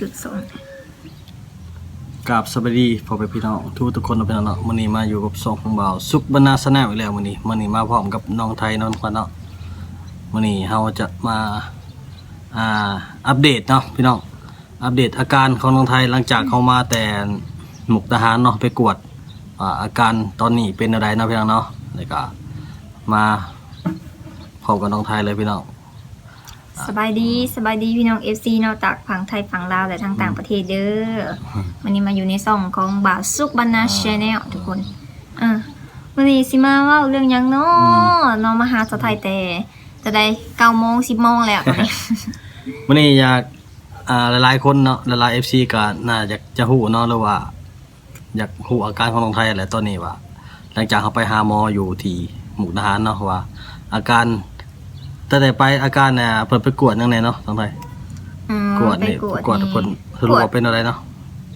จุดสองกับสวัสดีพ่อแม่พี่น้องทุกทุกคนเราไป็นเนาะมื้อนี้มาอยู่กับสองของบ่าวสุขบรรณาสแนลอีกแล้วมื้อนี้มื้อนี้มาพร้อมกับน้องไทยน้องควันเนาะมื้อนี้เฮาจะมาอ่าอัปเดตเนาะพี่น้องอัปเดตอาการของน้องไทยหลังจากเขามาแต่หมุกทหารเนาะไปกวดอ่าอาการตอนนี้เป็นอะไรเนาะพี่น้องเนาะแล้วก็มาพบกับน้องไทยเลยพี่น้อง สบายดีสบายดีพี่น้อง FC เนอกจากฝั่งไทยฝั่งลาวและทางต่างประเทศเด้อวันนี้มาอยู่ในซ่องของบ่าวสุกบรรณาชแนลทุกคนอะวันนี้สิมาเว่าเรื่องหยังเนาะเน้องมาหาสาวไทยแต่จะได้เก้าโมงสิบโมงแล้วตอนนี้วันนี้อยากอ่าหลายๆคนเนาะหลายๆเอฟซีก็น่าจะจะหูเนาะหรือว่า อยากหูอาการของน้องไทยแหละตอนนี้ว่า หลังจากเขาไปหาหมออยู่ที่หมุกดาหารเนาะว่า อาการ แต่แต่ไปอาการเนี่ยเพิ่นไปกวดยังไงเนาะน้องไทยอืมกวดไปนี่กวดกวดนี่เพิ่นสรุปว่าเป็นอะไรเนาะ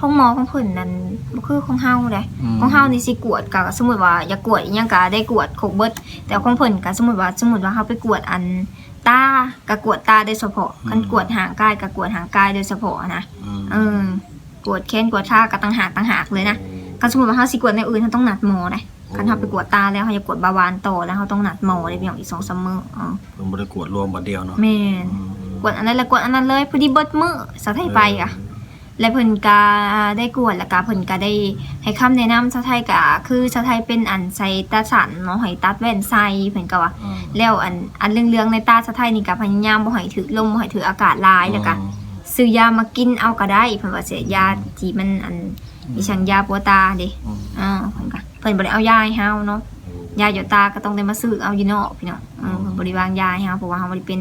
ห้องหมอของเพิ่นนั่นบ่คือของเฮาเด้อืมของเฮานี่สิกวดก็สมมุติว่าอยากกวดอีหยังก็ได้กวดครบเบิดแต่ของเพิ่นก็สมมุติว่าสมมุติว่าเฮาไปกวดอันตาก็กวดตาโดยเฉพาะคันกวดหางกายก็กวดหางกายโดยเฉพาะนะอืมเออกวดแขนกวดขาก็ต่างหากต่างหากเลยนะคันสมมุติว่าเฮาสิกวดในอื่นเฮาต้องนัดหมอเด้ คันเฮาไปกวดตาแล้วเฮาจะกวดเบาหวานต่อแล้วเฮาต้องนัดหมอได้พี่น้องอีก2-3มื้ออ๋อเพิ่นบ่ได้กวดรวมบัดเดียวเนาะแม่นอืมกวดอันนั้นแล้วกวดอันนั้นเลยพอดีเบิดมื้อสะไทยไปอะและเพิ่นก็ได้กวดแล้วก็เพิ่นก็ได้ให้คำแนะนำชาวไทยก็คือชาวไทยเป็นอันใส่ตาสันเนาะให้ตัดแว่นใส่เพิ่นก็ว่าอืมแล้วอันอันเรื่องๆในตาชาวไทยนี่ก็พยายามบ่ให้ถือลมบ่ให้ถืออากาศหลายแล้วก็ซื้อยามากินเอาก็ได้เพิ่นว่าสิยาที่มันอันมีช่างยาปัวตาเด้อืมอ่าเพิ่นก็เพิ่นบ่ได้เอายาให้เฮาเนาะยาหยดตาก็ต้องได้มาซื้อเอาอยู่นอกพี่น้องเออเพิ่นบ่ได้วางยาให้เฮาเพราะว่าเฮาบ่ได้เป็น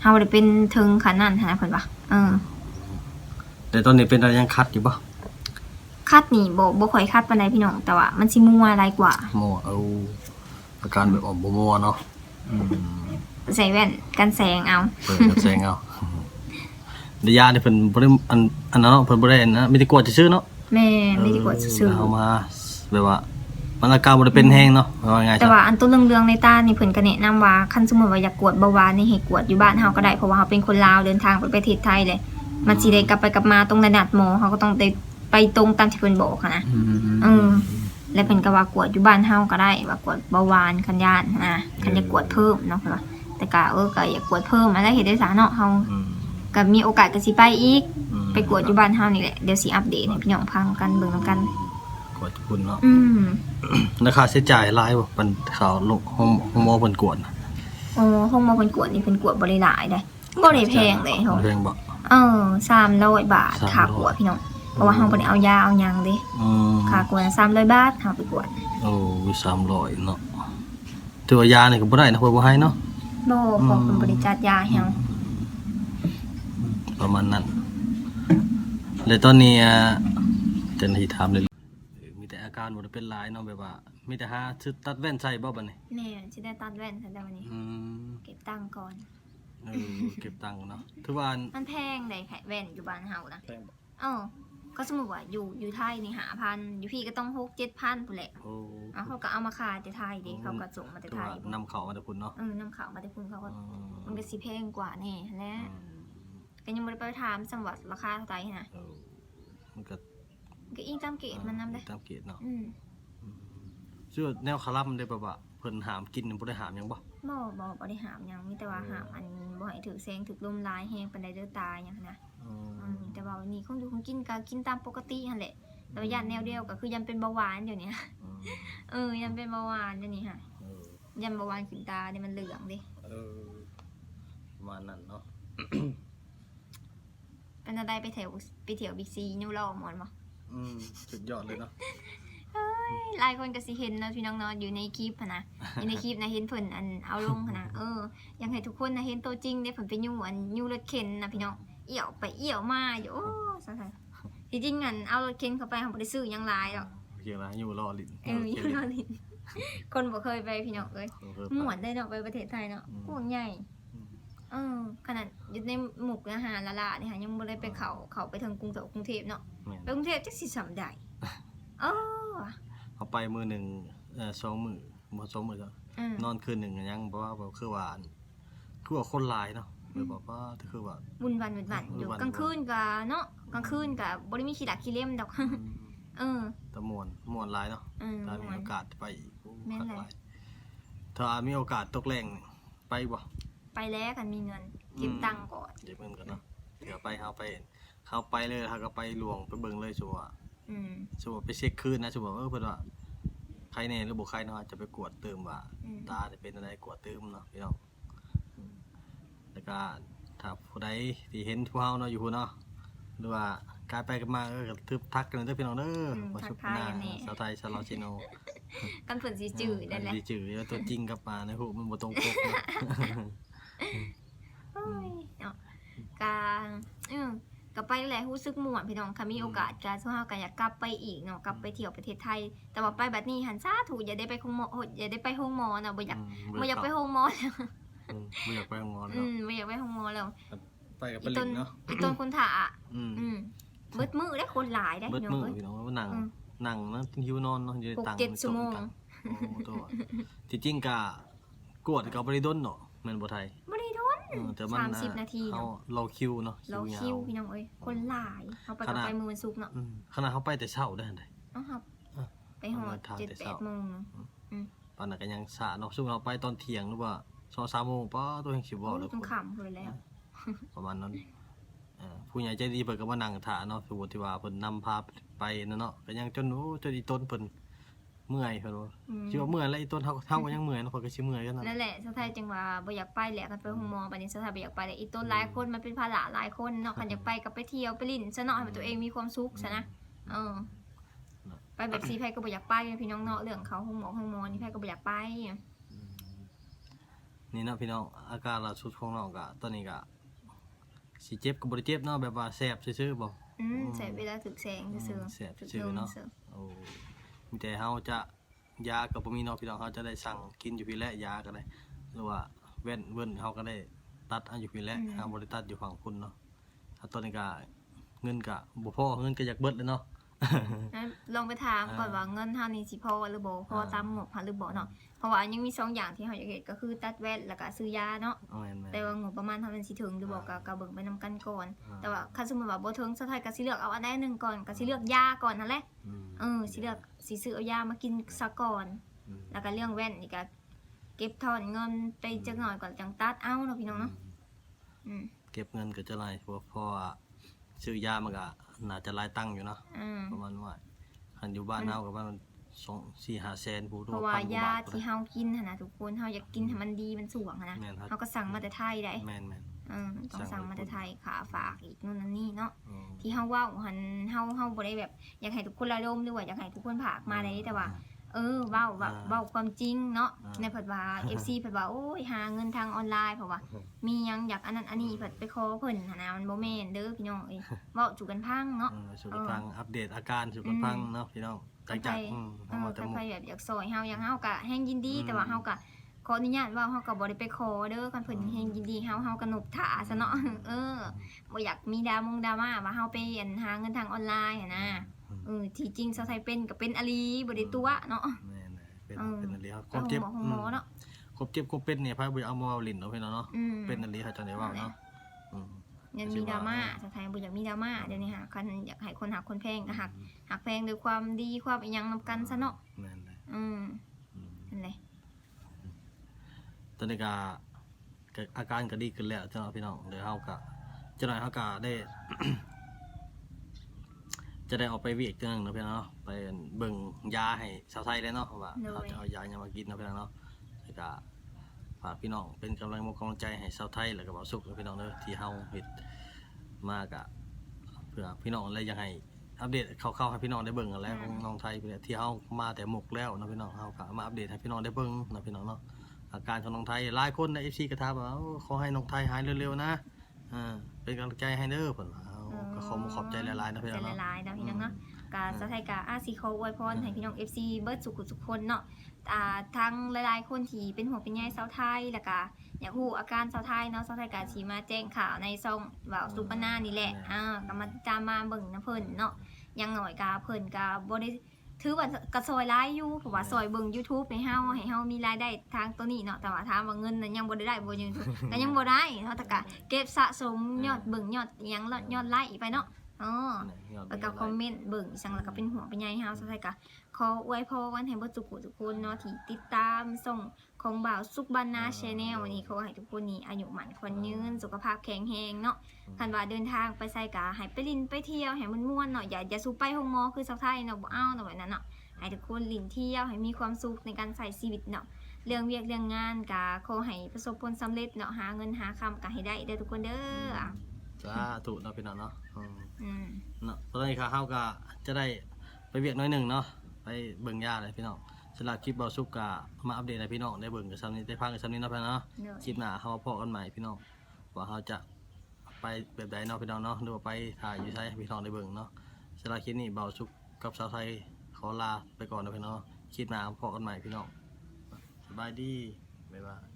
เฮาบ่ได้เป็นถึงขนาดนั้นหั้นนะเพิ่นว่าเออแต่ตอนนี้เป็นอะไรยังคัดอยู่ปะคัดนี่บ่บ่ค่อยคัดปานใดพี่น้องแต่ว่ามันสิมัวหลายกว่ามัวเอาอาการแบบออกบ่มัวเนาะอืมใส่แว่นกันแสงเอาเปิดกับแสงเอาเดี๋ยวยาเนี่ยเพิ่นบ่ได้อันอันนั้นเนาะเพิ่นบ่ได้อันนะมีแต่กวดซื่อๆเนาะแม่ไม่ได้กดซื่อเอามาแบบว่า มันอาการบ่ได้เป็นแห้งเนาะว่าไงๆแต่ว่าอันตัวเรื่องๆในตานี่เพิ่นก็แนะนำว่าคันสมมุติว่าอยากกวดเบาหวานนี่ให้กวดอยู่บ้านเฮาก็ได้เพราะว่าเฮาเป็นคนลาวเดินทางไปประเทศไทยเลย มันสิได้กลับไปกลับมาตรงระดับหมอเฮาก็ต้องได้ไปตรงตามที่เพิ่นบอกอะนะ อืมเออแล้วเพิ่นก็ว่ากวดอยู่บ้านเฮาก็ได้ว่ากวดเบาหวานคันยานนะคันจะกวดเพิ่มเนาะเพิ่นว่าแต่ก็เออก็อยากกวดเพิ่มมาได้เฮ็ดได้ซะเนาะเฮาอืมก็มีโอกาสก็สิไปอีก อืมไปกวดอยู่บ้านเฮานี่แหละเดี๋ยวสิอัปเดตให้พี่น้องฟังกันเบิ่งนำกัน กวดทุกคนเนาะ อืม ราคาใช้จ่ายหลายบ่มันข่าวลงห้องห้องหมอเพิ่นกวดนะโอ้ห้องหมอเพิ่นกวดนี่เพิ่นกวดบ่ได้หลายได้บ่ได้แพงเลยเฮาแพงบ่ เออ300บาท300ค่ากวดพี่น้องเพราะว่าเฮาบ่ได้เอายาเอาหยังเด้อืมค่ากวด300บาทเฮาไปกวดโอ้ย300เนาะถือว่ายานี่ก็บ่ได้นะเพิ่นบ่ให้เนาะ บ่เพราะเพิ่นบ่ได้จัดยาให้เฮาประมาณนั้นแล้วตอนนี้อะเจ้าหน้าที่ถามเลยเออมีแต่อาการบ่ได้เป็นหลายเนาะแบบว่ามีแต่หาชุดตัดแว่นใส่บ่บัดนี้แม่สิได้ตัดแว่นซะแล้ววันนี้ อืมเก็บตังค์ก่อน เออเก็บตังค์เนาะถือว่าอันมันแพงได้แค่แว่นอยู่บ้านเฮานะแพงบ่เออก็สมมุติว่าอยู่อยู่ไทยนี่5,000อยู่พี่ก็ต้อง6 7,000พุ่นแหละโอ้เอาเขาก็เอามาขายแต่ไทยเดิเขาก็ส่งมาแต่ถือไทว่ายนำเข้ามาแต่พุ่นเนาะเออนำเขามาแต่พุ่นเขาก็อืมมันก็สิแพงกว่าแน่และอืมก็ยังบ่ได้ไปถามสมวัติราคาเท่าไหร่นะ เออมันก็มัน ก็อิงตามเกรดมันนำได้ ตามเกณฑ์เนาะอืมชื่อแนวคารัมได้ป่ะบ่ะเพิ่นหามกินบ่ได้หามหยังบ่บ่บ่บ่ได้หามหยังมีแต่ว่าหามอันบ่ให้ถึกแสงถึกลมลายแฮงปานใดเด้อตายหยังหั้นนะอือืมแต่ว่าวันนี้คงอยู่คงกินก็กินตามปกติหั่นแหละแต่ว่าย่านแนวเดียวก็คือยันเป็นเบาหวานเดี๋ยวนี้อืมเออยันเป็นเบาหวานเดี๋ยวนี้ค่ะเออยันเบาหวานขึ้นตาเนี่ยมันเหลืองเด้เออประมาณนั้นเนาะเป็นอะไรไปแถวไปเที่ยวบิ๊กซีนิวโรหมดบ่ อืมสุดยอดเลยเนาะหลายคนก็สิเห็นเนาะพี่น้องเนาะอยู่ในคลิปหั้นนะอยู่ในคลิปนะเห็นเพิ่นอันเอาลงหั้นนะเอออยากให้ทุกคนนะเห็นตัวจริงเด้เพิ่นไปยู่อันยู่รถเข็นนะพี่น้องเอี่ยวไปเอี่ยวมาอยู่โอ้สังๆที่จริงอันเอารถเข็นเข้าไปเฮาบ่ได้ซื้อหยังหลายหรอกโอเคนะอยู่รอลิ้นเอออยู่รอลินคนบ่เคยไปพี่น้องเอ้ยม่วนได้เนาะไปประเทศไทยเนาะพวกใหญ่ เออขนาดอยู่ในหมุกอาหารละละนี่ค่ะยังบ่ได้ไปเข้าเข้าไปทางกรุงเทพกรุงเทพเนาะไปกรุงเทพจักสิสำได้เออเอาไปมือหนึ่งเอ่อสองมือบ่สองมือก็อืมนอนคืนหนึ่งก็ยังเพราะว่าแบบคือว่าอันคือว่าคนหลายเนาะแบบว่าว่าคือว่า บุญวันบุญวันอยู่บุญวัน กลางคืนก็เนาะกลางคืนก็บ่ได้มีขี้ดักขี้เล่มดอก อืมเออแต่ม่วนม่วนหลายเนาะ เออ ถ้ามีม่วนโอกาสไปอีกโอ้แม่นคักเลยหลายถ้ามีโอกาสตกแรงนี่ไปบ่ ไปแล้วกันมีเงินเก็บอืมตังค์ก่อนเดี๋ยวเพิ่นกันเนาะเดี๋ยวไปเฮาไปเขาไปเลยเฮาก็ไปหลวงไปเบิ่งเลยสัวาอืมสัวาไปเช็คคืนนะสัวาเออเพิ่นว่าใครแน่หรือบ่ใครเนาะจะไปกวดเติมว่า อืมตาจะเป็นอะไรกวดเติมเนาะพี่น้องอืมแล้วก็ถ้าผู้ใดที่เห็นพวกเฮาเนาะอยู่เนาะหรือว่ากายไปกันมาเออก็ทึบทักกันเด้อพี่น้องเด้ออืมว่าทัสุกขทายนากันแน่สาวไทยชาวลาวชิโน กันเพิ่นสิจืดได้แหละดีจืดแล้วตัวจริงกลับมาในหูมันบ่ตรงปกเนาะ โอ้ยเนาะกาเออก็ไปแหละรู้สึกม่วนพี่น้องค่ะมีโอกาสก็สู้เฮาก็อยากกลับไปอีกเนาะกลับไปเที่ยวประเทศไทย แต่ว่าไปบัดนี้หันซาถูกอย่าได้ไปโรงหมอโอ้ยอย่าได้ไปโรงหมอนะบ่อยากมบ่อยากไปโรงหมอแล้วอืมบ่อยากไปโรงหมออืเนาะมบ่อยากไปโรงหมอแล้วไปกับอีปต้ลินนเนาะอีต้นคนถ่าอะอืมอืมเบิดมือได้คนหลายได้เบิดพี่น้อมืงอเอ้ย พี่น้องว่านั่งอืมนั่งนะหิวนอนเนาะอยู่ในหกตังค์เจ็ดชั่วโมง ตัค์โอ้ตัวที่จริงก็กวดก็บ่ได้ดนเนาะ แม่นบ่ไทยบ่ได้โดนเออแต่มันสามสิบนาทีเฮาเนาะรอคิวเนาะเรายาวคิวพี่น้องเอ้ยคนหลายเขาไปกับไปมือวันศุกร์เนาะอืมขนาดเขาไปแต่เช้าได้หั่นใด เอ้าครับอะไปหอดเอามาทานเจ็ดแต่แปเช้าดโมงเนาะอืมปานนั้นก็ยังสะเนาะซึ่งเราไปตอนเที่ยงหรือว่า2 3โมงป้าตัวเองสิบ่แล้วจนขำเลยแล้ว ประมาณนั้นเอ่อผู้ใหญ่ใจดีเพิ่นก็มานั่งท่าเนาะสมมุติว่าเพิ่นนำพาไปนั่นเนาะก็ยังจนโอ้จนอีต้นเพิ่น เมื่อยเพิ่นว่าอืม คิดว่าเมื่อยแล้วอีต้นเฮาเฮาก็ยังเมื่อยเนาะเพิ่นก็สิเมื่อยกันนั่นนั่นแหละสะไทยจังว่าบ่อยากไปแหละกันไปห้องหมอบัดนี้สะไทยบ่อยากไปเลยอีต้นหลายคนมันเป็นภาระหลายคนเนาะคันอยากไปก็ไปเที่ยวไปลิ้นซะเนาะให้มันตัวเองมีความสุขซะนะเออไปแบบซีไผก็บ่อยากไปพี่น้องเนาะเรื่องเขาห้องหมอห้องหมอนี่ไผก็บ่อยากไปนี่เนาะพี่น้องอาการล่าสุดของน้องก็ตอนนี้ก็สิเจ็บก็บ่ได้เจ็บเนาะแบบว่าแสบซื่อๆบ่ อืมใช้เวลาถึกแสงซื่ออืมแสบถึกซื่อลมเนาะซื่อโอ้ มีแต่เฮาจะยาก็บ่มีเนาะพี่น้องเฮาจะได้สั่งกินอยู่พี่แหละยาก็ได้หรือว่าเว้นเว้นเฮาก็ได้ตัดเอาอยู่พี่แหละเฮาบ่ได้ตัดอยู่ฝั่งคุณเนาะถ้าตอนนี้ก็เงินก็บ่พอเงินก็อยากเบิดเลยเนาะงั้นลองไปถามก่อนอ่าว่าเงินเท่านี้สิพอหรือบ่พออ่าตามงบหรือบ่เนาะเพราะว่ายังมีสองอย่างที่เฮาอยากเฮ็ดก็คือตัดแว่นแล้วก็ซื้อยาเนาะเอาแม่นๆแต่ว่างบประมาณเท่านั้นสิถึงหรือบ่ก็ก็เบิ่งไปนํกันก่อนอ่าแต่ว่าคันสมมุติว่าบ่ถึงสุดท้ายก็สิเลือกเอาอันใดหนึงก่อนก็สิเลือกยาก่อนนั่นแหละอืมเออสิเลือก สิซื้อเอายามากินซะก่อนอืมแล้วก็เรื่องแว่นนี่ก็เก็บทอนเงินไปจักหน่อยก่อนจังตัดเอาเนาะพี่น้องเนาะอืมเก็บเงินก็จะหลายเพราะเพราะว่าซื้อยามันก็น่าจะหลายตังค์อยู่เนาะอืมประมาณว่าคันอยู่บ้านเฮาก็ประมาณ2 4 5แสนผู้เพราะว่ายาที่เฮากินหั่นน่ะทุกคนเฮาอยากกินให้มันดีมันสวงหั่นนะแม่นครับ เฮาก็สั่งมาแต่ไทยได้ แม่นแม่นเออต้องสั่สั่งงมามาแต่ไทยขาฝากอีกนู่นนั่นนี่เนาะอืมที่เฮาเว้าหันเฮาเฮาบ่ได้แบบ อยากให้ทุกคนระดมหรือว่าอยากให้ทุกคนผากมาได้แต่ว่า เออเว้าแบบอ่าเว้าความจริงเนาะอ่าในเพิ่นว่า FC เพิ่นว่าโอ้ยหาเงินทางออนไลน์เพราะว่า มีหยังอยากอันนั้นอันนี้เพิ่นไปขอเพิ่นหั่นนะมันบ่แม่นเด้อพี่น้องเอ้ยเว้าสู่กันพังเนาะเออสุขภาพอัปเดตอาการสุขภาพเนาะพี่น้องหลังจากอืมเอเฮาอมาแต่หมใครดๆแบบอยากซอยเฮาอยากเฮาก็แฮงยินดีอืมแต่ว่าเฮาก็ ขออนุญาตเว่าเฮาก็บ่ได้ไปขอเด้อคันเพิ่นแฮงยินดีเฮาเฮาก็หนบถ่าซะเนาะเออบ่อยากมีดรามงดราม่าว่าเฮาไปอันหาเงินทางออนไลน์อะนะเออที่จริงสาวไทยเป็นก็เป็นอลีบ่ได้ตัวเนาะแม่นๆเป็นเออเป็นอะไรครับคเอาวามเจ็บหมอของหมอเนาะครบเจ็บครบเป็นเนี่ยพายบ่เอามาเอาลิ้นเนาะพี่น้องเนาะอืมเป็นอะไรเขาจังได๋ว่าเนาะอืมเงินมีดราม่าสาวไทยบ่อยากมีดราม่าเดี๋ยวนี้ค่ะคันอยากให้คนหักคนแพงก็หักหักแพงด้วยความดีความอีหยังนํกันซะเนาะแม่นเลยอืม อืม นั่นแหละ ต อนนี้ก็ก็อาการก็ดีขึ้นแล้วเจ้าพี่น้องเดี๋ยวเฮาก็จะหน่อยเฮาก็ได้ จะได้ออกไปเวียกจังนึงเนาะพี่น้องเนาะไปเบิ่งยาให้ชาวไทยได้เนาะว่าเขาจะเอายายังมากินเนาะพี่น้องเนาะแล้วก็ฝากพี่น้องเป็นกำลังมกำลังใจให้ชาวไทยแล้วก็บ่าวสุขเนาะพี่น้องเด้อที่เฮาเฮ็ดมากะเพื่อพี่น้องอะไรอยากให้อัปเดตคร่าวๆให้พี่น้องได้เบิ่งกันแหล้วของน้องไทยเนี่ยที่เฮามาแต่หมกแล้วเนาะพี่น้องเฮาก็มาอัปเดตให้พี่น้องได้เบิ่งเนาะพี่น้องเนาะ อาการของน้องไทยหลายคนในเอฟซีกระทาบอกว่าโอ้ขอให้น้องไทยหายเร็วๆนะอ่าเป็นกำลังใจให้เด้อผลว่าเอาก็ขอขอบใจหลายๆนะพี่ใจน้องละเนาะลายๆเนาะพี่น้องเนาะกาสะไทยกาอาซีเขาอวยพรให้พี่น้อง FC เบิร์ดสุขุสุขคนเนาะอ่าทั้งหลายๆคนที่เป็นห่วงเป็นใยสาวไทยแล้วก็อยากฮู้อาการสาวไทยเนาะสาวไทยกาสิมาแจ้งข่าวในช่องว่าวสุปนานี่แหละอ่าก็มาตามมาเบิ่งนะเพิ่นเนาะอยังหน่อยกาเพิ่นก็บ่ได้ ถือว่ากระซอยหลายอยู่เพราะว่าซอยเบิ่ง YouTube ให้เฮาให้เฮามีรายได้ทางตัวนี้เนาะแต่ว่าถามว่าเงินนั้นยังบ่ได้ได้บ่ยังก็ยังบ่ได้เนาะแต่ก็เก็บสะสมยอดเบิ่งยอดอิหยังยอดไลค์ไปเนาะอ๋อยอดแล้วก็วิวคอมเมนต์เบิ่งสั่งแล้วก็เป็นห่วงเป็นใยเฮาสุดท้ายก็ขออวยพรให้เบ่ทุกผู้ทุกคนเนาะที่ติดตามส่ง ของบ่าวสุกบรรณาแชนแนลวันนี้ขอให้ทุกคนนี้อายุหมันขวัญยืน สุขภาพแข็งแรงเนาะคันว่าเดินทางไปไสก็ให้ไปลินไปเที่ยวให้มันม่วนเนาะอย่าอย่าสู้ไปห้องหมอคือชาวไทยเนาะบ่เอาเนาะแบบนั้นเนาะให้ทุกคนลินเที่ยวให้มีความสุขในการใช้ชีวิตเนาะเรื่องเวียกเรื่องงานก็ขอให้ประสบผลสำเร็จเนาะหาเงินหาคำก็ให้ได้เด้อทุกคนเด้ออะสาธุเนาะพี่น้องเนาะอืมอืมเนาะตอนนี้ค่ะเฮาก็จะได้ไปเวียกหน้อยหนึ่งเนาะไปเบิ่งยาเลยพี่น้องสำหรับคลิปเบาสุกก็มาอัปเดตให้พี่น้องได้เบิ่งกับซ้ำนี้ได้พังกับซ้ำนี้เนาะพี่น้องเนาะเด้อคลิปหน้าเฮามาพอกันใหม่พี่น้องว่าเฮาจะไปแบบใดเนาะพี่น้องเนาะหรือว่าไปถ่ายอยู่ไสให้พี่น้องได้เบิ่งเนาะสำหรับคลิปนี้เบาสุกกับสาวไทยขอลาไปก่อนนะพี่น้องคลิปหน้าพอกันใหม่พี่น้องสบายดีบ๊ายบาย